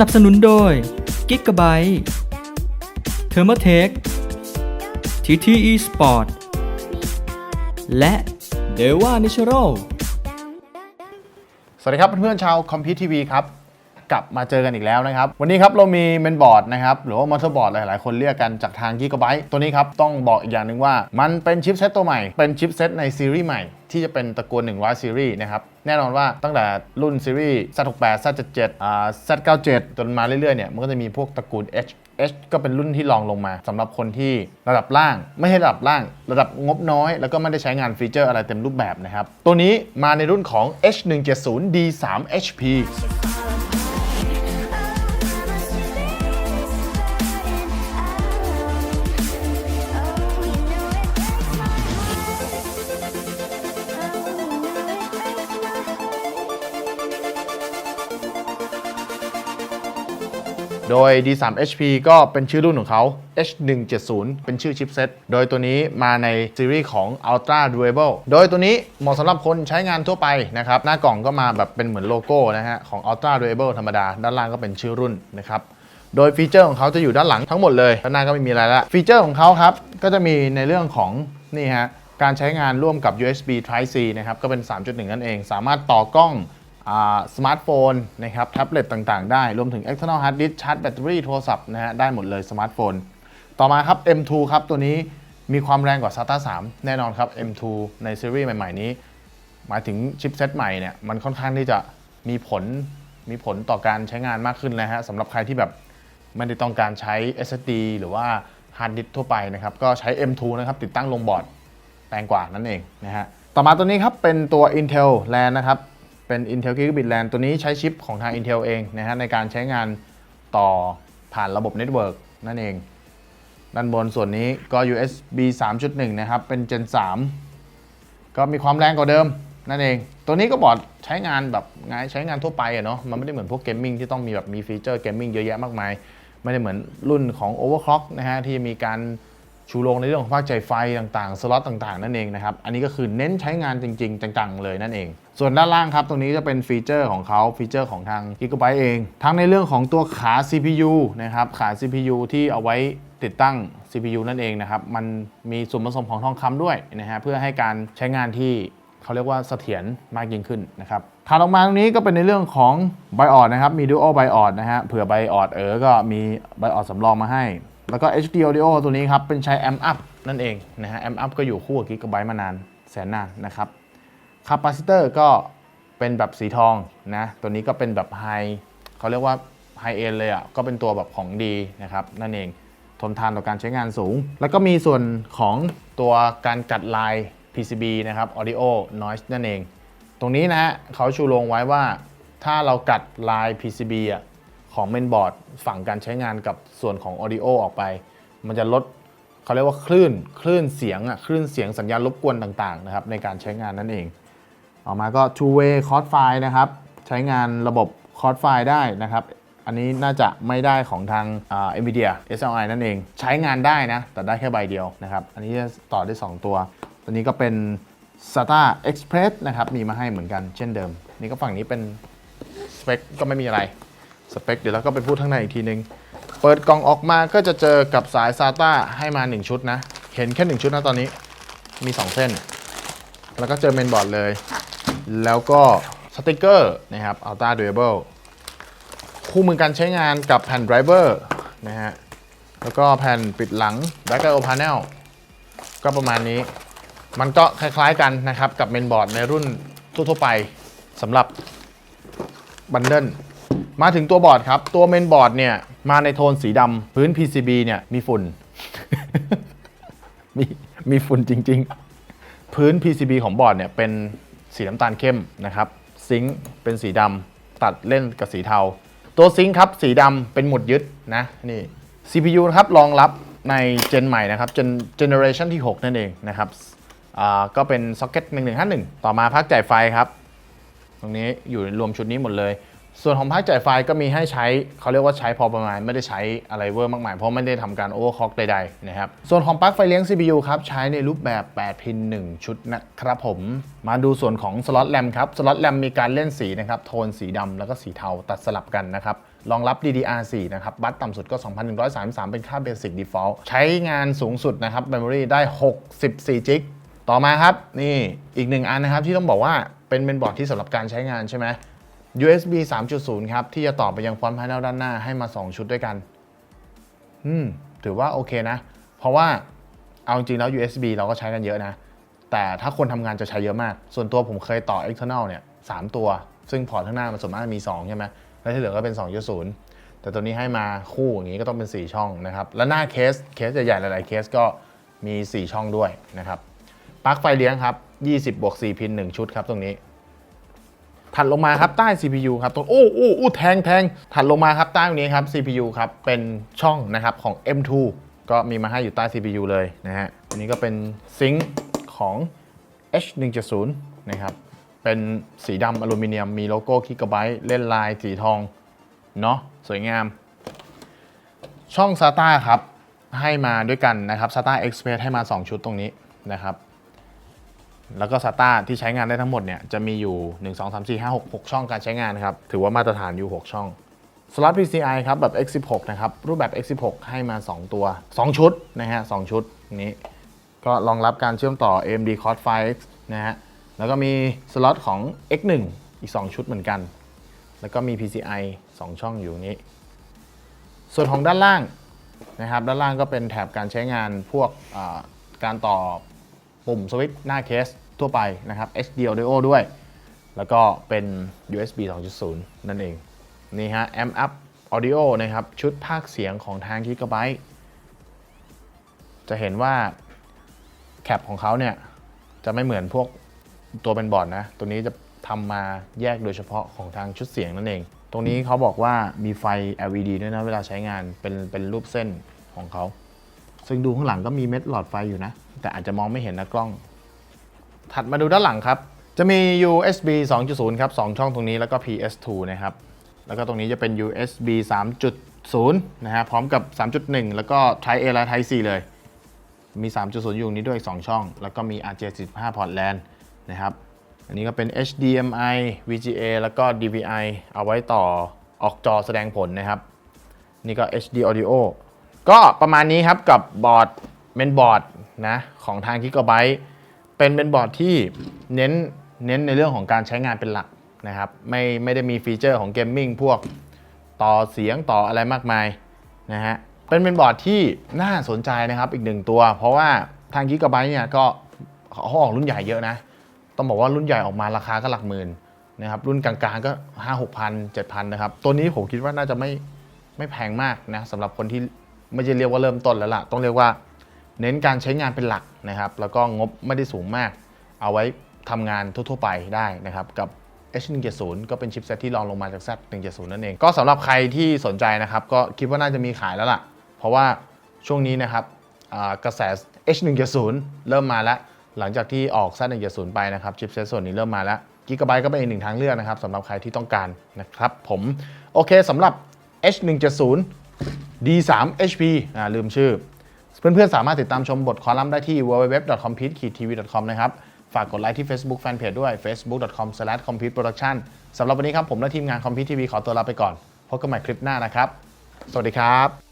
นับสนุนโดย Gigabyte Thermatech TTE Sport และ Deva Natural สวัสดีครับเพื่อนๆชาวคอมพิวทีวีครับ กลับมาเจอกันอีกแล้วนะครับ วันนี้ครับเรามีเมนบอร์ดนะครับหรือว่ามอเตอร์บอร์ดหลาย ๆ คนเรียกกันจากทาง Gigabyte ตัวนี้ครับต้องบอกอีกอย่างหนึ่งว่า มันเป็นชิปเซตตัวใหม่ เป็นชิปเซตในซีรีส์ใหม่ที่จะเป็นตระกูล100 ซีรีส์นะครับ แน่นอนว่าตั้งแต่รุ่นซีรีส์ Z68 Z77 อ่า Z97 จนมาเรื่อย ๆ เนี่ย มันก็จะมีพวกตระกูล H H ก็เป็นรุ่นที่รองลงมาสำหรับคนที่ระดับล่าง ไม่ใช่ระดับล่าง ระดับงบน้อย แล้วก็ไม่ได้ใช้งานฟีเจอร์อะไรเต็มรูปแบบนะครับ ตัวนี้มาในรุ่นของ H170 D3 HP โดย D3 HP ก็เป็นชื่อรุ่นของเขา H170 เป็นชื่อชิปเซ็ตโดยตัวนี้มาในซีรีส์ของ Ultra Durable โดยตัวนี้เหมาะสำหรับคนใช้งานทั่วไปนะครับ หน้ากล่องก็มาแบบเป็นเหมือนโลโก้นะฮะของ Ultra Durable ธรรมดา ด้านล่างก็เป็นชื่อรุ่นนะครับโดยฟีเจอร์ของเขาจะอยู่ด้านหลังทั้งหมดเลยด้านหน้าก็ไม่มีอะไรละฟีเจอร์ของเขาครับ ก็จะมีในเรื่องของนี่ฮะการใช้งานร่วมกับ USB Type C นะครับ ก็เป็น 3.1 นั่นเอง สามารถต่อกล้อง สมาร์ทโฟนนะครับแท็บเล็ตต่างๆ ได้ รวมถึง external hard disk ชาร์จแบตเตอรี่โทรศัพท์นะฮะได้หมดเลยสมาร์ทโฟน ต่อมาครับ M2 ครับ ตัวนี้มีความแรงกว่า SATA 3 แน่นอนครับ M2 ในซีรีส์ใหม่ ๆ นี้ หมายถึงชิปเซตใหม่เนี่ยมันค่อนข้างที่จะมีผลมีผลต่อการใช้งานมากขึ้นนะฮะสำหรับใครที่แบบไม่ได้ต้องการใช้ SSD หรือว่าฮาร์ดดิสทั่วไปนะครับ ก็ใช้ M2 นะครับติดตั้งลงบอร์ดแรงกว่านั่นเองนะฮะต่อมาตัวนี้ครับเป็นตัว Intel LAN นะครับ เป็น Intel Gigabit LAN ตัวนี้ใช้ชิปของทาง Intel เองนะฮะในการใช้งานต่อผ่านระบบเน็ตเวิร์กนั่นเอง ด้านบนส่วนนี้ก็ USB 3.1 นะครับ เป็น Gen 3 ก็มีความแรงกว่าเดิมนั่นเอง ตัวนี้ก็บอร์ดใช้งานแบบงานใช้งานทั่วไปอะเนาะ มันไม่ได้เหมือนพวกเกมมิ่งที่ต้องมีแบบมีฟีเจอร์เกมมิ่งเยอะแยะมากมาย ไม่ได้เหมือนรุ่นของ Overclock นะฮะที่มีการ ชูโรงในเรื่องของภาคใจไฟต่างๆ สล็อตต่างๆ นั่นเองนะครับ อันนี้ก็คือเน้นใช้งานจริง ๆ จังๆ เลยนั่นเอง ส่วนด้านล่างครับ ตรงนี้จะเป็นฟีเจอร์ของเขาฟีเจอร์ของทาง Gigabyte เอง ทั้งในเรื่องของตัวขา CPU นะครับ ขา CPU ที่เอาไว้ติดตั้ง CPU นั่นเองนะครับ มันมีส่วนผสมของทองคำด้วยนะฮะ เพื่อให้การใช้งานที่เขาเรียกว่าเสถียรมากยิ่งขึ้นนะครับถัดออกมาตรงนี้ก็เป็นในเรื่องของ BIOS นะครับ มี Dual BIOS นะฮะ เผื่อ BIOS เออก็มี BIOS สำรองมาให้ แล้วก็ HD Audio ตัวนี้ครับ เป็นใช้ Amp Up นั่นเองนะฮะ Amp Up ก็อยู่คู่กับ Gigabyte มานานแสนนานนะครับคาปาซิเตอร์ก็เป็นแบบสีทองนะ ตัวนี้ก็เป็นแบบไฮเขาเรียกว่าไฮเอ็นเลยอะ ก็เป็นตัวแบบของดีนะครับ นั่นเองทนทานต่อการใช้งานสูง แล้วก็มีส่วนของตัวการกัดลาย PCB นะครับ Audio Noise นั่นเอง ตรงนี้นะฮะเขาชูโรงไว้ว่าถ้าเรากัดลาย PCB อะ ของเมนบอร์ดฝั่งการใช้งานกับส่วนของ Audio อออกไป มันจะลดเขาเรียกว่าคลื่นคลื่นเสียงอะคลื่นเสียงสัญญาณรบกวนต่างๆนะครับในการใช้งานนั่นเองออกมาก็ two way cord file นะครับใช้งานระบบ cord file ได้นะครับ อันนี้น่าจะไม่ได้ของทางอ่า NVIDIA SLI นั่นเอง ใช้งานได้นะ แต่ได้แค่ใบเดียวนะครับ อันนี้จะต่อได้ 2 ตัว ตัวนี้ก็เป็น SATA Express นะครับ มีมาให้เหมือนกันเช่นเดิม นี่ก็ฝั่งนี้เป็นสเปคก็ไม่มีอะไร สเปคเดี๋ยวเราก็ไปพูดข้างในอีกทีนึง เปิดกล่องออกมาก็จะเจอกับสาย SATA ให้มา 1 ชุดนะ เห็นแค่ 1 ชุดนะตอนนี้มี 2 เส้น แล้วก็เจอเมนบอร์ดเลย แล้วก็สติกเกอร์นะครับ Ultra Durable คู่มือการใช้งานกับแผ่นไดรเวอร์นะฮะ แล้วก็แผ่นปิดหลัง Back IO Panel ก็ประมาณนี้ มันก็คล้ายๆกันนะครับ กับเมนบอร์ดในรุ่นทั่วๆไปสำหรับบันเดิล มาถึงตัวบอร์ดครับ ตัวเมนบอร์ดเนี่ย มาในโทนสีดำพื้น PCB เนี่ย มีฝุ่น มีมีฝุ่นจริง ๆ พื้น PCB ของบอร์ดเนี่ย เป็นสีน้ำตาลเข้มนะครับ ซิงค์เป็นสีดำตัดเล่นกับสีเทา ตัวซิงค์ครับ สีดำเป็นหมุดยึดนะนี่ CPU นะครับรองรับในเจนใหม่นะครับเจนเจเนอเรชันที่ 6 นั่นเองนะครับอ่าก็เป็นซ็อกเก็ต1151 ต่อมาพักจ่ายไฟครับ ตรงนี้อยู่รวมชุดนี้หมดเลย ส่วนของภาคจ่ายไฟก็มีให้ใช้เขาเรียกว่าใช้พอประมาณไม่ได้ใช้อะไรเวอร์มากมายเพราะไม่ได้ทำการโอเวอร์คล็อกใดๆนะครับส่วนของปลั๊กไฟเลี้ยง CPU ครับใช้ในรูปแบบ 8 พิน 1 ชุดนะครับผมมาดูส่วนของสล็อตแรมครับสล็อตแรมมีการเล่นสีนะครับโทนสีดำแล้วก็สีเทาตัดสลับกันนะครับรองรับ DDR4 นะครับ บัตต่ำสุดก็ 2,133 เป็นค่า Basic Default ใช้งานสูงสุดนะครับ Memory ได้ 64จิกต่อมาครับ นี่อีกหนึ่งอันนะครับที่ต้องบอกว่าเป็นเมนบอร์ดที่สำหรับการใช้งานใช่ไหม USB 3.0 ครับ ที่จะต่อไปยังฟอนต์พาเนลด้านหน้าให้มา 2 ชุดด้วยกัน อืม ถือว่าโอเคนะ เพราะว่าเอาจริงๆแล้ว USB เราก็ใช้กันเยอะนะ แต่ถ้าคนทำงานจะใช้เยอะมาก ส่วนตัวผมเคยต่อ external เนี่ยสามตัว ซึ่งพอร์ตข้างหน้ามันส่วนมากมี 2 ใช่ไหมแล้วที่เหลือก็เป็น 2.0 แต่ตัวนี้ให้มาคู่อย่างนี้ก็ต้องเป็น 4 ช่องนะครับ แล้วหน้าเคสเคสใหญ่ๆหลายๆเคสก็มี 4 ช่องด้วยนะครับปลั๊กไฟเลี้ยงครับ 20บวก4พิน1ชุดครับตรงนี้ ถัดลงมาครับใต้ CPU ครับตรงโอ้โอ้โอ้แทงแทงถัดลงมาครับใต้ตรงนี้ครับ CPU ครับเป็นช่องนะครับของ M2 ก็มีมาให้อยู่ใต้ CPU เลยนะฮะอันนี้ก็เป็นซิงค์ของ H170 นะครับเป็นสีดำอลูมิเนียมมีโลโก้คิกะไบต์เล่นลายสีทองเนาะสวยงาม ช่อง SATA ครับให้มาด้วยกันนะครับ SATA Express ให้มา 2 ชุดตรงนี้นะครับ แล้วก็ SATA ที่ใช้งานได้ทั้งหมดเนี่ยจะมีอยู่ 1 2 3 4 5 6 6 ช่องการใช้งานนะครับ ถือว่ามาตรฐานอยู่ 6 ช่องสล็อต PCI ครับ แบบ X16 นะครับ รูปแบบ X16 ให้มา 2 ตัว 2 ชุดนะฮะ2ชุดนี้ ก็รองรับการเชื่อมต่อ AMD Core 5X นะฮะแล้วก็มีสล็อตของ X1 อีก 2 ชุดเหมือนกัน แล้วก็มี PCI 2 ช่องอยู่นี้ ส่วนของด้านล่างนะครับ ด้านล่างก็เป็นแถบการใช้งานพวกการต่อ ปุ่มสวิตช์หน้าเคสทั่วไปนะครับ HD Audio ด้วย แล้วก็เป็น USB 2.0 นั่นเอง นี่ฮะ Amp Up Audio นะครับ ชุดภาคเสียงของทาง Gigabyte จะเห็นว่าแคปของเขาเนี่ย จะไม่เหมือนพวกตัวเป็นบอร์ดนะ ตัวนี้จะทำมาแยกโดยเฉพาะของทางชุดเสียงนั่นเอง ตรงนี้เขาบอกว่ามีไฟ LED ด้วยนะ เวลาใช้งานเป็นเป็นรูปเส้นของเขา ซึ่งดูข้างหลังก็มีเม็ดหลอดไฟอยู่นะ แต่อาจจะมองไม่เห็นนะกล้อง ถัดมาดูด้านหลังครับ จะมี USB 2.0 ครับ 2 ช่องตรงนี้แล้วก็ PS2 นะครับ แล้วก็ตรงนี้จะเป็น USB 3.0 นะฮะ พร้อมกับ 3.1 แล้วก็ Type A และ Type C เลย มี 3.0 อยู่นี้ด้วยอีก2ช่อง แล้วก็มี RJ45 พอร์ต LAN นะครับ อันนี้ก็เป็น HDMI VGA แล้วก็ DVI เอาไว้ต่อออกจอแสดงผลนะครับ นี่ก็ HD Audio ก็ประมาณนี้ครับกับบอร์ดเมนบอร์ดนะของทาง Gigabyte เป็นเป็นบอร์ดที่เน้นเน้นในเรื่องของการใช้งานเป็นหลักนะครับไม่ไม่ได้มีฟีเจอร์ของเกมมิ่งพวกต่อเสียงต่ออะไรมากมายนะฮะเป็นเป็นบอร์ดที่น่าสนใจนะครับอีกหนึ่งตัว เพราะว่าทาง Gigabyte เนี่ยก็เขาออกรุ่นใหญ่เยอะนะ ต้องบอกว่ารุ่นใหญ่ออกมาราคาก็หลักหมื่นนะครับรุ่นกลางๆก็5 6พันเจ็ดพันนะครับตัวนี้ผมคิดว่าน่าจะไม่ไม่แพงมากนะสำหรับคนที่ ไม่ใช่เรียกว่าเริ่มต้นแล้วล่ะ ต้องเรียกว่าเน้นการใช้งานเป็นหลักนะครับ แล้วก็งบไม่ได้สูงมาก เอาไว้ทำงานทั่วๆไปได้นะครับ กับ H170 ก็เป็นชิปเซตที่รองลงมาจาก Z170 นั่นเอง ก็สำหรับใครที่สนใจนะครับ ก็คิดว่าน่าจะมีขายแล้วล่ะ เพราะว่าช่วงนี้นะครับกระแส H170 เริ่มมาแล้วหลังจากที่ออก Z170 ไปนะครับชิปเซตส่วนนี้เริ่มมาแล้วกิกะไบต์ก็เป็นอีกหนึ่งทางเลือกนะครับสำหรับใครที่ต้องการนะครับผม โอเคสำหรับ H170 D3 HP อ่าลืมชื่อ เพื่อนๆ สามารถติดตามชมบทคอลัมน์ได้ที่ www.compete-tv.com นะครับ ฝากกดไลค์ที่ Facebook Fanpage ด้วย facebook.com/competeproduction สำหรับวันนี้ครับ ผมและทีมงาน Compete TV ขอตัวลาไปก่อน พบกันใหม่คลิปหน้านะครับ สวัสดีครับ